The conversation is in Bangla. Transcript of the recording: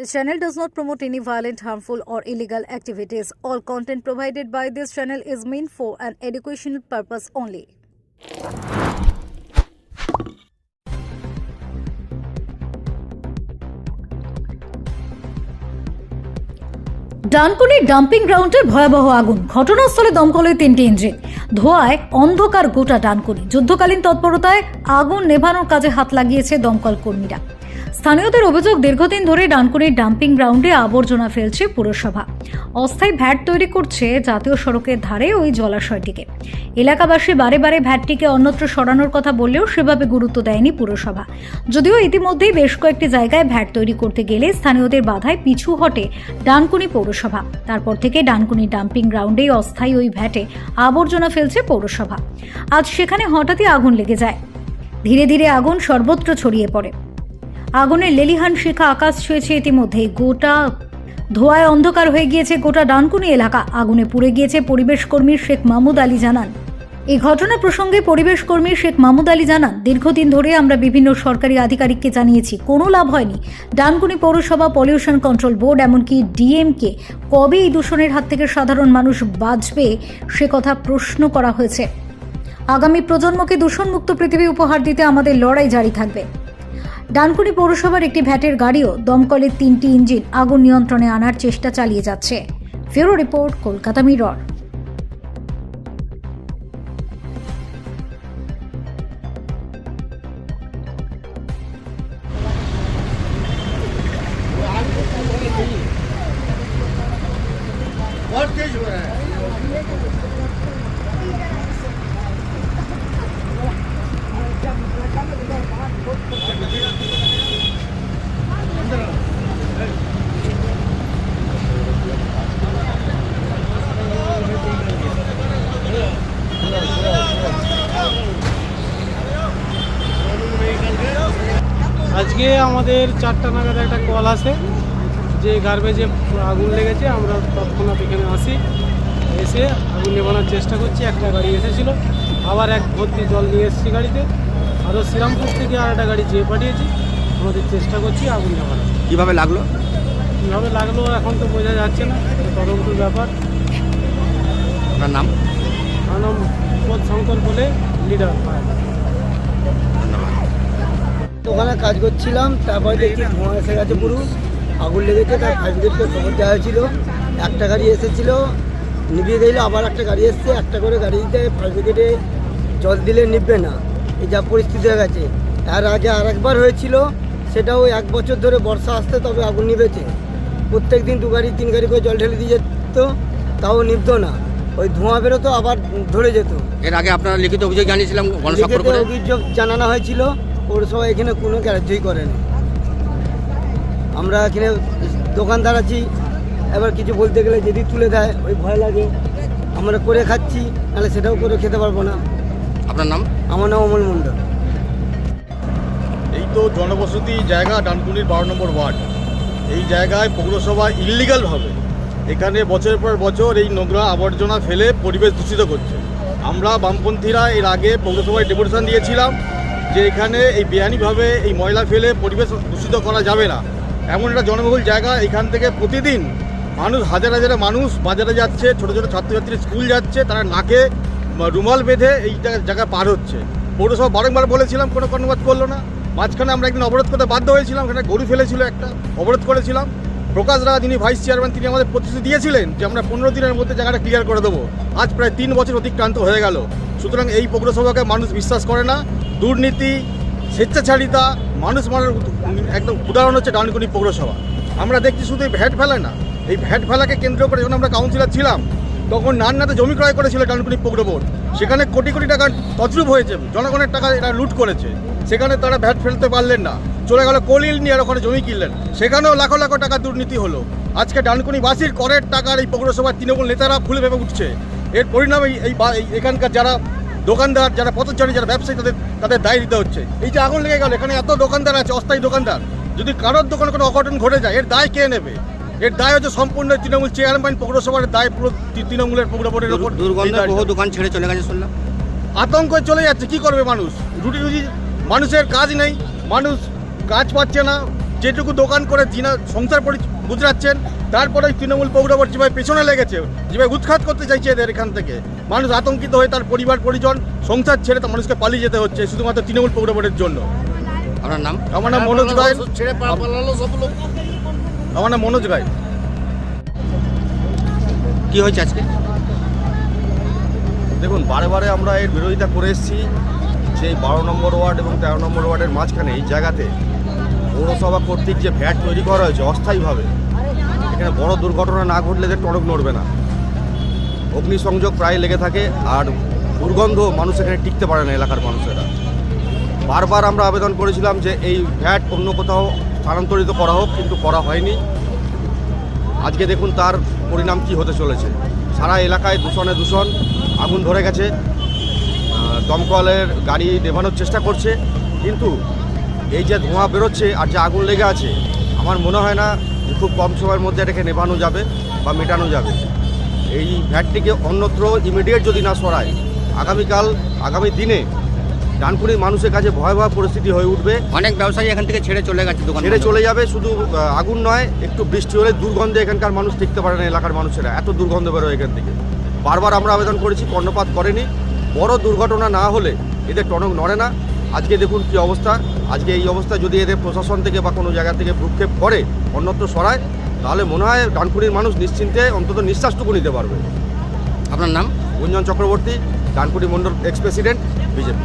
This channel does not promote any violent, harmful, or illegal activities. All content provided by this channel is meant for an educational purpose only. ডানকুনির ডাম্পিং গ্রাউন্ডের ভয়াবহ আগুন ঘটনাস্থলে দমকলের তিনটি ইঞ্জিন ধোঁয়ায় অন্ধকার গোটা ডানকুনি যুদ্ধকালীন তৎপরতায় আগুন নেভানোর কাজে হাত লাগিয়েছে দমকল কর্মীরা স্থানীয়দের অভিযোগ দীর্ঘদিন ধরে ডানকুনির ডাম্পিং গ্রাউন্ডে আবর্জনা ফেলছে পুরসভা। অস্থায়ী ভ্যাট তৈরি করছে জাতীয় সড়কের ধারে ওই জলাশয়টিকে। এলাকাবাসী বারে বারে ভ্যাটটিকে অন্যত্র সরানোর কথা বললেও সেভাবে গুরুত্ব দেয়নি পুরসভা। যদিও ইতিমধ্যেই বেশ কয়েকটি জায়গায় ভ্যাট তৈরি করতে গেলে স্থানীয়দের বাধায় পিছু হটে ডানকুনি পৌরসভা। তারপর থেকে ডানকুনি ডাম্পিং গ্রাউন্ডেই অস্থায়ী ওই ভ্যাটে আবর্জনা ফেলছে পৌরসভা। আজ সেখানে হঠাৎই আগুন লেগে যায়। ধীরে ধীরে আগুন সর্বত্র ছড়িয়ে পড়ে। আগুনের লেলিহান শিখা আকাশ ছুঁয়েছে ইতিমধ্যেই। গোটা ধোঁয়ায় অন্ধকার হয়ে গিয়েছে গোটা ডানকুনি এলাকা। আগুনে পুড়ে গিয়েছে পরিবেশ কর্মী শেখ মাহমুদ আলী জানান। এই ঘটনা প্রসঙ্গে পরিবেশ কর্মী শেখ মাহমুদ আলী জানান, দীর্ঘদিন ধরে আমরা বিভিন্ন সরকারি আধিকারিককে জানিয়েছি, কোনো লাভ হয়নি। ডানকুনি পৌরসভা পলিউশন কন্ট্রোল বোর্ড, এমনকি ডিএমকে, কবে এই দূষণের হাত থেকে সাধারণ মানুষ বাঁচবে, সে কথা প্রশ্ন করা হয়েছে। আগামী প্রজন্মকে দূষণমুক্ত পৃথিবী উপহার দিতে আমাদের লড়াই জারি থাকবে। ডানকুনি পৌরসভার একটি ভ্যাটের গাড়িও দমকলের তিনটি ইঞ্জিন আগুন নিয়ন্ত্রণে আনার চেষ্টা চালিয়ে যাচ্ছে ফেরো রিপোর্ট কলকাতা মিরর बहुत तेज हो रहा है আজকে আমাদের চারটা নাগাদ একটা কল আসে যে গার্বেজে আগুন লেগেছে আমরা তৎক্ষণাৎ এখানে আসি। এসে আগুন নেবানোর চেষ্টা করছি একটা গাড়ি এসেছিল। আবার এক ভর্তি জল নিয়ে এসেছি গাড়িতে। আরও শ্রীরামপুর থেকে আর একটা গাড়ি যেয়ে পাঠিয়েছি। আমাদের চেষ্টা করছি আগুন নেবানোর কীভাবে লাগল? কীভাবে লাগল এখন তো বোঝা যাচ্ছে না তদন্তের ব্যাপার। আপনার নাম? আমার নাম শঙ্কর বলে লিডার ওখানে কাজ করছিলাম তারপরে দেখছি ধোঁয়া এসে গেছে পুরো। আগুন লেগেছে তার ফায়ার ব্রিগেডকে খবর দেওয়া হয়েছিল। একটা গাড়ি এসেছিল নিভিয়ে দিল আবার একটা গাড়ি এসছে। একটা করে গাড়িতে ফায়ার ব্রিগেডে জল দিলে নিববে না। এই যা পরিস্থিতি হয়ে গেছে। আর আগে আর একবার হয়েছিল সেটাও এক বছর ধরে বর্ষা আসতে তবে আগুন নিভেছে। প্রত্যেক দিন দু গাড়ি তিন গাড়ি করে জল ঢেলে দিয়ে যেত তাও নিভতো না। ওই ধোঁয়া বেরোতো আবার ধরে যেত। এর আগে আপনারা লিখিত অভিযোগ জানিয়েছিলাম অভিযোগ জানানো হয়েছিল। পৌরসভা এখানে কোনো গ্রাহ্যই করেনি। আমরা এখানে দোকানদার আছি এবার কিছু বলতে গেলে যদি তুলে দেয় ওই ভয় লাগে। আমরা করে খাচ্ছি নাহলে সেটাও করে খেতে পারব না। আপনার নাম? আমার নাম অমল মণ্ডল। এই তো জনবসতি জায়গা ডানকুনির বারো নম্বর ওয়ার্ড। এই জায়গায় পৌরসভা ইল্লিগালভাবে এখানে বছরের পর বছর এই নোংরা আবর্জনা ফেলে পরিবেশ দূষিত করছে। আমরা বামপন্থীরা এর আগে পৌরসভায় ডেপুটেশন দিয়েছিলাম। যে এখানে এই বেআইনিভাবে এই ময়লা ফেলে পরিবেশ দূষিত করা যাবে না। এমন একটা জনবহুল জায়গা, এখান থেকে প্রতিদিন মানুষ, হাজার হাজার মানুষ বাজারে যাচ্ছে, ছোটো ছোটো ছাত্রছাত্রী স্কুল যাচ্ছে, তারা নাকে রুমাল বেঁধে এই জায়গা- পার হচ্ছে। পৌরসভা বারংবার বলেছিলাম, কোনো কর্ণপাত করল না। মাঝখানে আমরা একদিন অবরোধ করতে বাধ্য হয়েছিলাম, সেখানে গরু ফেলেছিল একটা, অবরোধ করেছিলাম। প্রকাশ রায়, যিনি ভাইস চেয়ারম্যান তিনি আমাদের প্রতিশ্রুতি দিয়েছিলেন যে আমরা পনেরো দিনের মধ্যে জায়গাটা ক্লিয়ার করে দেবো। আজ প্রায় তিন বছর অতিক্রান্ত হয়ে গেল। সুতরাং এই পৌরসভাকে মানুষ বিশ্বাস করে না। দুর্নীতি, স্বেচ্ছাচারিতা, মানুষ মারার একদম উদাহরণ হচ্ছে ডানকুনি পৌরসভা। আমরা দেখছি শুধু এই ভ্যাট ফেলা না, এই ভ্যাট ফেলাকে কেন্দ্র করে যখন আমরা কাউন্সিলর ছিলাম, তখন নান্নাতে জমি ক্রয় করেছিল ডানকুনি পৌর বোর্ড। সেখানে কোটি কোটি টাকা তছরূপ হয়েছে, জনগণের টাকা এরা লুট করেছে। সেখানে তারা ভ্যাট ফেলতে পারলেন না। চলে গেল কলিল নিয়ে আর ওখানে জমি কিনলেন। সেখানেও লাখো লাখো টাকা দুর্নীতি হলো। আজকে ডানকুনিবাসীর করের টাকার এই পৌরসভার তৃণমূল নেতারা ফুলে ভেবে উঠছে। এর পরিণামে এই- এখানকার যারা দোকানদার যারা পথচারী যারা ব্যবসায়ী তাদের তাদের দায় দিতে হচ্ছে। এই যে আগুন লেগে গেল এখানে এত দোকানদার আছে অস্থায়ী দোকানদার। যদি কারোর দোকানে কোনো অঘটন ঘটে যায় এর দায় কে নেবে? এর দায় হচ্ছে সম্পূর্ণ তৃণমূল চেয়ারম্যান পৌরসভার দায় পুরো তৃণমূলের পৌর বোর্ডের ওপর দুর্গন্ধ বহু দোকান ছেড়ে চলে গেছে শুনলাম। আতঙ্ক চলে যাচ্ছে কি করবে মানুষ? রুটি রুজি মানুষের কাজ নেই। মানুষ কাজ পাচ্ছে না যেটুকু দোকান করে যিনা সংসার পরি গুজরাচ্ছেন তারপরে ওই তৃণমূল পৌরবর ভাই পেছনে লেগেছে যেভাবে উৎখাত করতে চাইছে এদের এখান থেকে। মানুষ আতঙ্কিত হয়ে তার পরিবার পরিজন সংসার ছেড়ে তার মানুষকে পালিয়ে যেতে হচ্ছে শুধুমাত্র তৃণমূল পৌরবরের জন্য। আপনার নাম? আমার নাম মনোজ রায় আমার নাম মনোজ রায় কি হয়েছে আজকে? দেখুন বারে বারে আমরা এর বিরোধিতা করে এসেছি যে এই বারো নম্বর ওয়ার্ড এবং তেরো নম্বর ওয়ার্ডের মাঝখানে এই জায়গাতে। পৌরসভা কর্তৃক যে ভ্যাট তৈরি করা হয়েছে অস্থায়ীভাবে, এখানে বড় দুর্ঘটনা না ঘটলে যে টনক নড়বে না। অগ্নিসংযোগ প্রায় লেগে থাকে আর দুর্গন্ধ মানুষ এখানে টিকতে পারে না এলাকার মানুষেরা। বারবার আমরা আবেদন করেছিলাম যে এই ভ্যাট অন্য কোথাও স্থানান্তরিত করা হোক, কিন্তু করা হয়নি। আজকে দেখুন তার পরিণাম কি হতে চলেছে। সারা এলাকায় দূষণে দূষণ, আগুন ধরে গেছে। দমকলের গাড়ি নেভানোর চেষ্টা করছে, কিন্তু এই যে ধোঁয়া বেরোচ্ছে আর যে আগুন লেগে আছে আমার মনে হয় না যে খুব কম সময়ের মধ্যে এটাকে নেভানো যাবে বা মেটানো যাবে। এই ভ্যাটটিকে অন্যত্র ইমিডিয়েট যদি না সরায় আগামীকাল আগামী দিনে ডানকুনির মানুষের কাছে ভয়াবহ পরিস্থিতি হয়ে উঠবে। অনেক ব্যবসায়ী এখান থেকে ছেড়ে চলে গেছে দোকান ছেড়ে চলে যাবে শুধু আগুন নয় একটু বৃষ্টি হলে দুর্গন্ধে এখানকার মানুষ টিকতে পারে না এলাকার মানুষেরা। এত দুর্গন্ধ বেরোয় এখান থেকে। বারবার আমরা আবেদন করেছি কর্ণপাত করেনি। বড় দুর্ঘটনা না হলে এদের টনক নড়ে না। আজকে দেখুন কি অবস্থা। আজকে এই অবস্থা যদি এদের প্রশাসন থেকে বা কোনো জায়গা থেকে ভূক্ষেপ করে অন্যত্র সরায় তাহলে মনে হয় ডানকুনির মানুষ নিশ্চিন্তে অন্তত নিঃশ্বাসটুকু নিতে পারবে। আপনার নাম? Gunjan Chakraborty Dankuni Mandal ex president BJP.